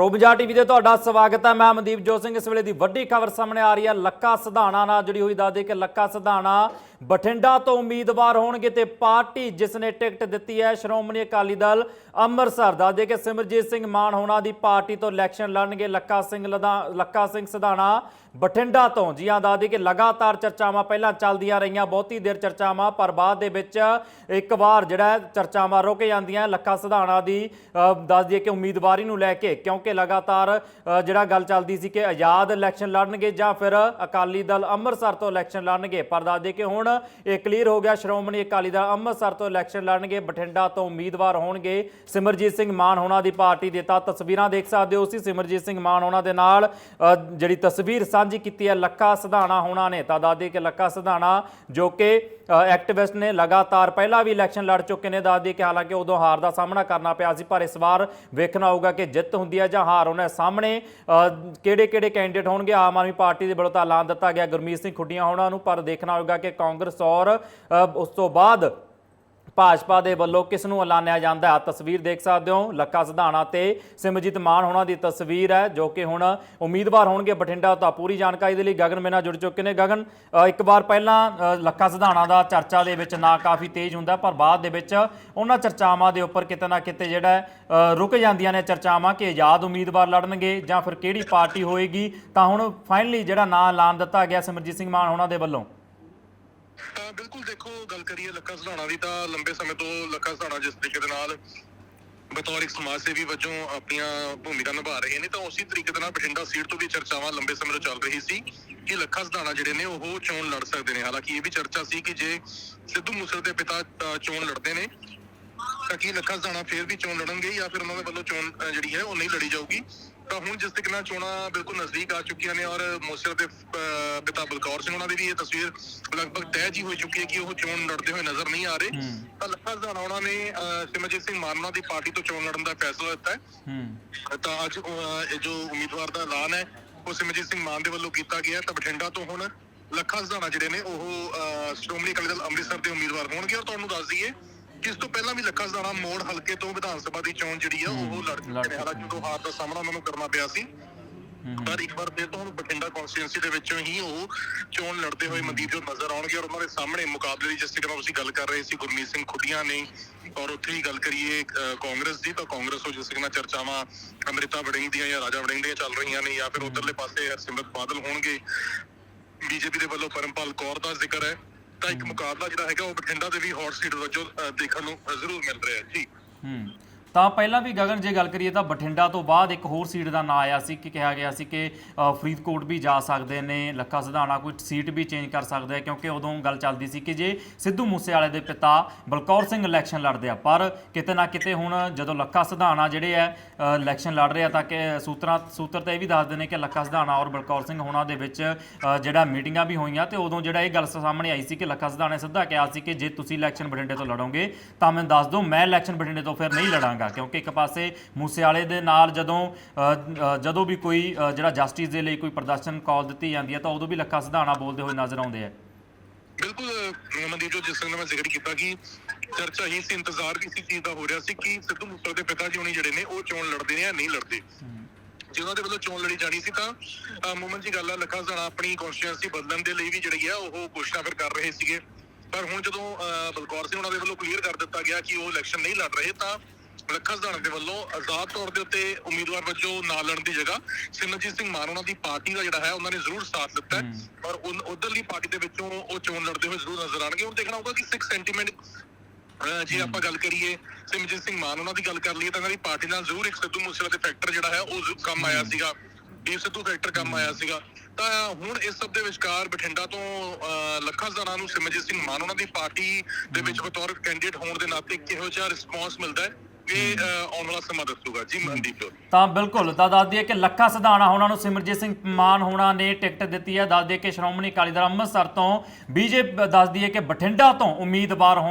ਪ੍ਰੋਬਜਾ TV ਤੇ ਤੁਹਾਡਾ ਸਵਾਗਤ ਹੈ। ਮੈਂ ਮਨਦੀਪ ਜੋਤ ਸਿੰਘ। ਇਸ ਵੇਲੇ ਦੀ ਵੱਡੀ ਖਬਰ ਸਾਹਮਣੇ ਆ ਰਹੀ ਹੈ। ਲੱਕਾ ਸਿਧਾਣਾ ਨਾਲ ਜੁੜੀ ਹੋਈ ਦੱਸਦੇ ਕਿ ਲੱਕਾ ਸਿਧਾਣਾ ਬਠਿੰਡਾ ਤੋਂ ਉਮੀਦਵਾਰ ਹੋਣਗੇ ਤੇ ਪਾਰਟੀ ਜਿਸ ਨੇ ਟਿਕਟ ਦਿੱਤੀ ਹੈ ਸ਼੍ਰੋਮਣੀ ਅਕਾਲੀ ਦਲ ਅੰਮ੍ਰਿਤਸਰ ਦੱਸਦੇ ਕਿ ਸਿਮਰਜੀਤ ਸਿੰਘ ਮਾਨ ਹੋਣਾ ਦੀ ਪਾਰਟੀ ਤੋਂ ਇਲੈਕਸ਼ਨ ਲੜਨਗੇ। ਲੱਕਾ ਸਿੰਘ ਲਦਾ ਲੱਕਾ ਸਿੰਘ ਸਿਧਾਣਾ ਬਠਿੰਡਾ ਤੋਂ। ਜੀ ਹਾਂ ਦੱਸਦੇ ਕਿ ਲਗਾਤਾਰ ਚਰਚਾਵਾਂ ਪਹਿਲਾਂ ਚੱਲਦੀਆਂ ਰਹੀਆਂ ਬਹੁਤੀ ਦੇਰ ਚਰਚਾਵਾਂ ਪਰ ਬਾਅਦ ਦੇ ਵਿੱਚ ਇੱਕ ਵਾਰ ਜਿਹੜਾ ਚਰਚਾਵਾਂ ਰੁਕ ਜਾਂਦੀਆਂ। ਲੱਕਾ ਸਿਧਾਣਾ ਦੀ ਅ, ਦੱਸ ਦਈਏ ਕਿ ਉਮੀਦਵਾਰੀ ਨੂੰ ਲੈ ਕੇ ਕਿਉਂਕਿ ਲਗਾਤਾਰ ਜਿਹੜਾ ਗੱਲ ਚੱਲਦੀ ਸੀ ਕਿ ਆਜ਼ਾਦ ਇਲੈਕਸ਼ਨ ਲੜਨਗੇ ਜਾਂ ਫਿਰ ਅਕਾਲੀ ਦਲ ਅੰਮ੍ਰਿਤਸਰ ਤੋਂ ਇਲੈਕਸ਼ਨ ਲੜਨਗੇ। ਪਰ ਦੱਸ ਦਈਏ ਕਿ ਹੁਣ ਇਹ ਕਲੀਅਰ ਹੋ ਗਿਆ, ਸ਼੍ਰੋਮਣੀ ਅਕਾਲੀ ਦਲ ਅੰਮ੍ਰਿਤਸਰ ਤੋਂ ਇਲੈਕਸ਼ਨ ਲੜਨਗੇ। ਬਠਿੰਡਾ ਤੋਂ ਉਮੀਦਵਾਰ ਹੋਣਗੇ ਸਿਮਰਜੀਤ ਸਿੰਘ ਮਾਨ ਹੋਣਾ ਦੀ ਪਾਰਟੀ ਦੇ। ਤਾਂ ਤਸਵੀਰਾਂ ਦੇਖ ਸਕਦੇ ਹੋ ਤੁਸੀਂ ਸਿਮਰਜੀਤ ਸਿੰਘ ਮਾਨ ਹੋਣਾ ਦੇ ਨਾਲ ਜਿਹੜੀ ਤਸਵੀਰ ਸਾਂਝੀ ਕੀਤੀ ਹੈ, ਲੱਖਾ ਸਿਧਾਣਾ ਹੋਣਾ ਨੇ। ਤਾਂ ਦੱਸ ਦਈਏ ਕਿ ਲੱਖਾ ਸਿਧਾਣਾ ਜੋ ਕਿ ਐਕਟਿਵਿਸਟ ਨੇ ਲਗਾਤਾਰ ਪਹਿਲਾਂ ਵੀ ਇਲੈਕਸ਼ਨ ਲੜ ਚੁੱਕੇ ਨੇ, ਦੱਸਦੀ ਕਿ ਹਾਲਾਂਕਿ ਉਦੋਂ ਹਾਰ ਦਾ ਸਾਹਮਣਾ ਕਰਨਾ ਪਿਆ ਸੀ, ਪਰ ਇਸ ਵਾਰ ਵੇਖਣਾ ਹੋਊਗਾ ਕਿ ਜਿੱਤ ਹੁੰਦੀ ਹੈ ਜਾਂ ਹਾਰ ਉਹਨਾਂ ਸਾਹਮਣੇ। ਕਿਹੜੇ ਕਿਹੜੇ ਕੈਂਡੀਡੇਟ ਹੋਣਗੇ? ਆਮ ਆਦਮੀ ਪਾਰਟੀ ਦੇ ਵੱਲੋਂ ਤਾਂ ਐਲਾਨ ਦਿੱਤਾ ਗਿਆ ਗੁਰਮੀਤ ਸਿੰਘ ਖੁੱਡੀਆਂ ਹੋਣਾ ਨੂੰ, ਪਰ ਦੇਖਣਾ ਹੋਊਗਾ ਕਿ ਕਾਂਗਰਸ ਔਰ ਉਸ ਤੋਂ ਬਾਅਦ ਭਾਜਪਾ ਦੇ ਵੱਲੋਂ ਕਿਸ ਨੂੰ ਐਲਾਨਿਆ ਜਾਂਦਾ ਹੈ? ਤਸਵੀਰ ਦੇਖ ਸਕਦੇ ਹੋ। ਲੱਖਾ ਸਿਧਾਣਾ ਤੇ ਸਿਮਰਜੀਤ ਮਾਨ ਹੋਣਾ ਦੀ ਤਸਵੀਰ ਹੈ ਜੋ ਕਿ ਹੁਣ ਉਮੀਦਵਾਰ ਹੋਣਗੇ ਬਠਿੰਡਾ ਤਾਂ। ਪੂਰੀ ਜਾਣਕਾਰੀ ਦੇ ਲਈ ਗਗਨ ਮੇਨਾ ਜੁੜ ਚੁੱਕੇ ਨੇ। ਗਗਨ ਇੱਕ ਵਾਰ ਪਹਿਲਾਂ ਅ, ਲੱਖਾ ਸਿਧਾਣਾ ਦਾ ਚਰਚਾ ਦੇ ਵਿੱਚ ਨਾ ਕਾਫੀ ਤੇਜ਼ ਹੁੰਦਾ ਪਰ ਬਾਅਦ ਦੇ ਵਿੱਚ ਉਹਨਾਂ ਚਰਚਾਵਾਂ ਦੇ ਉੱਪਰ ਕਿਤੇ ਨਾ ਕਿਤੇ ਜਿਹੜਾ ਰੁਕ ਜਾਂਦੀਆਂ ਨੇ ਚਰਚਾਵਾਂ ਕਿ ਆਜ਼ਾਦ ਉਮੀਦਵਾਰ ਲੜਨਗੇ ਜਾਂ ਫਿਰ ਕਿਹੜੀ ਪਾਰਟੀ ਹੋਏਗੀ। ਤਾਂ ਹੁਣ ਫਾਈਨਲੀ ਜਿਹੜਾ ਨਾਂ ਐਲਾਨ ਦਿੱਤਾ ਗਿਆ ਸਿਮਰਜੀਤ ਸਿੰਘ ਮਾਨ ਹੋਣਾ ਦੇ ਵੱਲੋਂ। ਤਾਂ ਬਿਲਕੁਲ ਦੇਖੋ ਗੱਲ ਕਰੀਏ ਲੱਖਾ ਸਧਾਣਾ ਦੀ ਤਾਂ ਲੰਬੇ ਸਮੇਂ ਤੋਂ ਲੱਖਾ ਸਧਾਣਾ ਜਿਸ ਤਰੀਕੇ ਦੇ ਨਾਲ ਬਤੌਰ ਇੱਕ ਸਮਾਜ ਸੇਵੀ ਵਜੋਂ ਆਪਣੀਆਂ ਭੂਮਿਕਾ ਨਿਭਾ ਰਹੇ ਨੇ ਤਾਂ ਉਸੇ ਤਰੀਕੇ ਦੇ ਨਾਲ ਬਠਿੰਡਾ ਸੀਟ ਤੋਂ ਵੀ ਚਰਚਾਵਾਂ ਲੰਬੇ ਸਮੇਂ ਤੋਂ ਚੱਲ ਰਹੀ ਸੀ ਕਿ ਲੱਖਾ ਸਧਾਣਾ ਜਿਹੜੇ ਨੇ ਉਹ ਚੋਣ ਲੜ ਸਕਦੇ ਨੇ। ਹਾਲਾਂਕਿ ਇਹ ਵੀ ਚਰਚਾ ਸੀ ਕਿ ਜੇ ਸਿੱਧੂ ਮੂਸੇ ਦੇ ਪਿਤਾ ਅ, ਚੋਣ ਲੜਦੇ ਨੇ ਤਾਂ ਕੀ ਲੱਖਾ ਸਧਾਣਾ ਫੇਰ ਵੀ ਚੋਣ ਲੜਨਗੇ ਜਾਂ ਫਿਰ ਉਹਨਾਂ ਦੇ ਵੱਲੋਂ ਚੋਣ ਜਿਹੜੀ ਹੈ ਉਹ ਨਹੀਂ ਲੜੀ ਜਾਊਗੀ। ਤਾਂ ਹੁਣ ਜਿਸ ਤਰੀਕੇ ਨਾਲ ਚੋਣਾਂ ਬਿਲਕੁਲ ਨਜ਼ਦੀਕ ਆ ਚੁੱਕੀਆਂ ਨੇ ਔਰ ਮੂਸੇ ਦੇ ਅ, ਪਿਤਾ ਬਲਕੌਰ ਸਿੰਘ ਉਹਨਾਂ ਦੀ ਵੀ ਇਹ ਤਸਵੀਰ ਲਗਭਗ ਤੈਅ ਜੀ ਹੋ ਚੁੱਕੀ ਹੈ ਕਿ ਉਹ ਚੋਣ ਲੜਦੇ ਹੋਏ ਨਜ਼ਰ ਨਹੀਂ ਆ ਰਹੇ। ਤਾਂ ਲੱਖਾ ਸਧਾਣਾ ਉਹਨਾਂ ਨੇ ਅ, ਸਿਮਰਜੀਤ ਸਿੰਘ ਮਾਨ ਉਹਨਾਂ ਦੀ ਪਾਰਟੀ ਤੋਂ ਚੋਣ ਲੜਨ ਦਾ ਫੈਸਲਾ ਲਿੱਤਾ ਹੈ। ਹੂੰ। ਤਾਂ ਅੱਜ ਅਹ, ਇਹ ਜੋ ਉਮੀਦਵਾਰ ਦਾ ਐਲਾਨ ਹੈ ਉਹ ਸਿਮਰਜੀਤ ਸਿੰਘ ਮਾਨ ਦੇ ਵੱਲੋਂ ਕੀਤਾ ਗਿਆ ਤਾਂ ਬਠਿੰਡਾ ਤੋਂ ਹੁਣ ਲੱਖਾ ਸਧਾਣਾ ਜਿਹੜੇ ਨੇ ਉਹ ਅਹ, ਸ਼੍ਰੋਮਣੀ ਅਕਾਲੀ ਦਲ ਅੰਮ੍ਰਿਤਸਰ ਦੇ ਉਮੀਦਵਾਰ ਹੋਣਗੇ। ਔਰ ਤੁਹਾਨੂੰ ਦੱਸ ਦਈਏ ਇਸ ਤੋਂ ਪਹਿਲਾਂ ਵੀ ਲੱਖਾ ਸਧਾਣਾ ਮੋੜ ਹਲਕੇ ਤੋਂ ਵਿਧਾਨ ਸਭਾ ਦੀ ਚੋਣ ਜਿਹੜੀ ਆ ਉਹ ਲੜ ਚੁੱਕੇ ਨੇ। ਹਾਲਾਂਕਿ ਉਦੋਂ ਹਾਰ ਦਾ ਸਾਹਮਣਾ ਉਹਨਾਂ ਨੂੰ ਕਰਨਾ ਪਿਆ ਸੀ। ਪਰ ਇੱਕ ਵਾਰ ਫਿਰ ਤੋਂ ਬਠਿੰਡਾ ਕਨਸਟੀਟਿਊਂਸੀ ਦੇ ਵਿੱਚੋਂ ਹੀ ਉਹ ਚੋਣ ਲੜਦੇ ਹੋਏ ਮਨਦੀਪ ਜੋ ਨਜ਼ਰ ਆਉਣਗੇ ਔਰ ਉਹਨਾਂ ਦੇ ਸਾਹਮਣੇ ਮੁਕਾਬਲੇ ਦੀ ਜਿਸ ਨਾਲ ਤੁਸੀਂ ਗੱਲ ਕਰ ਰਹੇ ਸੀ ਗੁਰਮੀਤ ਸਿੰਘ ਖੁੱਡੀਆਂ ਨੇ ਔਰ ਉੱਥੇ ਹੀ ਗੱਲ ਕਰੀਏ ਕਾਂਗਰਸ ਦੀ ਤਾਂ ਕਾਂਗਰਸ ਉਹ ਜਿਸ ਨਾਲ ਚਰਚਾਵਾਂ ਅੰਮ੍ਰਿਤਾ ਵੜਿੰਗ ਦੀਆਂ ਜਾਂ ਰਾਜਾ ਵੜਿੰਗ ਦੀਆਂ ਚੱਲ ਰਹੀਆਂ ਨੇ ਜਾਂ ਫਿਰ ਉਧਰਲੇ ਪਾਸੇ ਸਿਮਰਤ ਬਾਦਲ ਹੋਣਗੇ। ਬੀਜੇਪੀ ਦੇ ਵੱਲੋਂ ਪਰਮਪਾਲ ਕੌਰ ਦਾ ਜ਼ਿਕਰ ਹੈ। ਤਾਂ ਇੱਕ ਮੁਕਾਬਲਾ ਜਿਹੜਾ ਹੈਗਾ ਉਹ ਬਠਿੰਡਾ ਦੇ ਵੀ ਹੌਟ ਸੀਟ ਵਜੋਂ ਅਹ, ਦੇਖਣ ਨੂੰ ਅਹ, ਜ਼ਰੂਰ ਮਿਲ ਰਿਹਾ ਹੈ। ਜੀ। ਹੂੰ। ਤਾਂ ਪਹਿਲਾਂ ਵੀ ਗਗਨ ਜੇ ਗੱਲ ਕਰੀਏ ਤਾਂ ਬਠਿੰਡਾ ਤੋਂ ਬਾਅਦ ਇੱਕ ਹੋਰ ਸੀਟ ਦਾ ਨਾਂ ਆਇਆ ਸੀ ਕਿ ਕਿਹਾ ਗਿਆ ਸੀ ਕਿ ਅ, ਫਰੀਦਕੋਟ ਵੀ ਜਾ ਸਕਦੇ ਨੇ ਲੱਖਾ ਸਿਧਾਣਾ ਕੋਈ ਸੀਟ ਵੀ ਚੇਂਜ ਕਰ ਸਕਦਾ ਹੈ ਕਿਉਂਕਿ ਉਦੋਂ ਗੱਲ ਚੱਲਦੀ ਸੀ ਕਿ ਜੇ ਸਿੱਧੂ ਮੂਸੇਵਾਲੇ ਦੇ ਪਿਤਾ ਬਲਕੌਰ ਸਿੰਘ ਇਲੈਕਸ਼ਨ ਲੜਦੇ ਆ ਪਰ ਕਿਤੇ ਨਾ ਕਿਤੇ ਹੁਣ ਜਦੋਂ ਲੱਖਾ ਸਿਧਾਣਾ ਜਿਹੜੇ ਆ ਅ, ਇਲੈਕਸ਼ਨ ਲੜ ਰਹੇ ਆ ਤਾਂ ਕਿ ਸੂਤਰਾਂ ਸੂਤਰ ਤਾਂ ਇਹ ਵੀ ਦੱਸਦੇ ਨੇ ਕਿ ਲੱਖਾ ਸਿਧਾਣਾ ਔਰ ਬਲਕੌਰ ਸਿੰਘ ਹੋਣਾ ਦੇ ਵਿੱਚ ਅ, ਜਿਹੜਾ ਮੀਟਿੰਗਾਂ ਵੀ ਹੋਈਆਂ ਤੇ ਉਦੋਂ ਜਿਹੜਾ ਇਹ ਗੱਲ ਸਾਹਮਣੇ ਆਈ ਸੀ ਕਿ ਲੱਖਾ ਸਿਧਾਣਾ ਨੇ ਸਿੱਧਾ ਕਿਹਾ ਸੀ ਕਿ ਜੇ ਤੁਸੀਂ ਇਲੈਕਸ਼ਨ ਬਠਿੰਡੇ ਤੋਂ ਲੜੋਗੇ ਤਾਂ ਮੈਨੂੰ ਦੱਸ ਦਿਓ ਮੈਂ ਇਲੈਕਸ਼ਨ ਬਠਿੰਡੇ ਤੋਂ ਫਿਰ ਨਹੀਂ ਲੜਾਂਗਾ। ਕਿਉਂਕਿ ਇੱਕ ਪਾਸੇ ਮੂਸੇਵਾਲੇ ਦੇ ਨਾਲ ਜਦੋਂ ਅ, ਅ, ਜਦੋਂ ਵੀ ਕੋਈ ਅ, ਜਿਹੜਾ ਜਸਟਿਸ ਦੇ ਲਈ ਕੋਈ ਪ੍ਰਦਰਸ਼ਨ ਕਾਲ ਦਿੱਤੀ ਜਾਂਦੀ ਹੈ ਤਾਂ ਉਦੋਂ ਵੀ ਲੱਖਾ ਸਿਧਾਣਾ ਬੋਲਦੇ ਹੋਏ ਨਜ਼ਰ ਆਉਂਦੇ ਆ। ਬਿਲਕੁਲ ਅਹ, ਮਨਦੀਪ ਜੋ ਜਿਸ ਤਰ੍ਹਾਂ ਮੈਂ ਜ਼ਿਕਰ ਕੀਤਾ ਕਿ ਚਰਚਾ ਹੀ ਸੀ ਇੰਤਜ਼ਾਰ ਵੀ ਸੀ ਚੀਜ਼ ਦਾ ਹੋ ਰਿਹਾ ਸੀ ਕਿ ਸਿੱਧੂ ਮੂਸੇ ਦੇ ਪਿਤਾ ਜੀ ਹੋਣੀ ਜਿਹੜੇ ਨੇ ਉਹ ਚੋਣ ਲੜਦੇ ਨੇ ਜਾਂ ਨਹੀਂ ਲੜਦੇ। ਜੇ ਉਹਨਾਂ ਦੇ ਵੱਲੋਂ ਚੋਣ ਲੜੀ ਜਾਣੀ ਸੀ ਤਾਂ ਮੂਮਨ ਜੀ ਗੱਲ ਆ ਲੱਖਾ ਸਣਾ ਆਪਣੀ ਕਨਸਟੀਟਿਊਂਸੀ ਬਦਲਣ ਦੇ ਲਈ ਵੀ ਜਿਹੜੀ ਆ ਉਹ ਕੋਸ਼ਿਸ਼ਾਂ ਫਿਰ ਕਰ ਰਹੇ ਸੀਗੇ। ਪਰ ਹੁਣ ਜਦੋਂ ਅਹ, ਬਲਕੌਰ ਸਿੰਘ ਉਹਨਾਂ ਦੇ ਵੱਲੋਂ ਕਲੀਅਰ ਕਰ ਦਿੱਤਾ ਗਿਆ ਕਿ ਉਹ ਇਲੈਕਸ਼ਨ ਨਹੀਂ ਲੜ ਰਹੇ ਤਾਂ ਲੱਖਾ ਸਧਾਣਾ ਦੇ ਵੱਲੋਂ ਆਜ਼ਾਦ ਤੌਰ ਦੇ ਉੱਤੇ ਉਮੀਦਵਾਰ ਵਜੋਂ ਨਾ ਲੜਨ ਦੀ ਜਗ੍ਹਾ ਸਿਮਰਜੀਤ ਸਿੰਘ ਮਾਨ ਉਹਨਾਂ ਦੀ ਪਾਰਟੀ ਦਾ ਜਿਹੜਾ ਹੈ ਉਹਨਾਂ ਨੇ ਜ਼ਰੂਰ ਸਾਥ ਦਿੱਤਾ ਉਨ- ਉਧਰਲੀ ਪਾਰਟੀ ਦੇ ਵਿੱਚੋਂ ਉਹ ਚੋਣ ਲੜਦੇ ਹੋਏ ਜ਼ਰੂਰ ਨਜ਼ਰ ਆਣਗੇ ਹੁਣ ਦੇਖਣਾ ਹੋਊਗਾ ਕਿ ਸਿੱਖ ਸੈਂਟੀਮੈਂਟ ਜੇ ਆਪਾਂ ਗੱਲ ਕਰੀਏ ਸਿਮਰਜੀਤ ਸਿੰਘ ਮਾਨ ਉਹਨਾਂ ਦੀ ਗੱਲ ਕਰ ਲਈਏ ਤਾਂ ਇਹਨਾਂ ਦੀ ਪਾਰਟੀ ਨਾਲ ਜ਼ਰੂਰ ਇੱਕ ਸਿੱਧੂ ਮੂਸੇਵਾਲੇ ਦੇ ਫੈਕਟਰ ਜਿਹੜਾ ਹੈ ਉਹ ਕੰਮ ਆਇਆ ਸੀਗਾ। ਦੀਪ ਸਿੱਧੂ ਫੈਕਟਰ ਕੰਮ ਆਇਆ ਸੀਗਾ। ਤਾਂ ਹੁਣ ਇਸ ਸਭ ਦੇ ਵਿਚਕਾਰ ਬਠਿੰਡਾ ਤੋਂ ਲੱਖਾ ਜ਼ਣਾ ਨੂੰ ਸਿਮਰਜੀਤ ਸਿੰਘ ਮਾਨ ਉਹਨਾਂ ਦੀ ਪਾਰਟੀ ਦੇ ਵਿੱਚ ਬਤੌਰ ਕੈਂਡੀਡੇਟ ਹੋਣ ਦੇ ਨਾਤੇ ਕਿਹੋ ਜਿਹਾ ਰਿਸਪੌਂਸ ਮਿਲਦਾ ਹੈ? ਅਹ, ਆਉਣ ਵਾਲਾ ਸਮਾਂ ਦੱਸੂਗਾ। ਜੀ ਮਨਦੀਪ ਤਾਂ ਬਿਲਕੁਲ ਤਾਂ ਦੱਸ ਦਈਏ ਕਿ ਲੱਖਾ ਸਿਧਾਣਾ ਹੋਣਾ ਨੂੰ ਸਿਮਰਜੀਤ ਸਿੰਘ ਮਾਨ ਹੋਣਾ ਨੇ ਟਿਕਟ ਦਿੱਤੀ ਹੈ। ਦੱਸ ਦਈਏ ਕਿ ਸ਼੍ਰੋਮਣੀ ਅਕਾਲੀ ਦਲ ਅੰਮ੍ਰਿਤਸਰ ਤੋਂ ਬੀਜੇਪੀ ਦੱਸ ਦਈਏ ਕਿ ਬਠਿੰਡਾ ਤੋਂ ਉਮੀਦਵਾਰ ਹੋਣ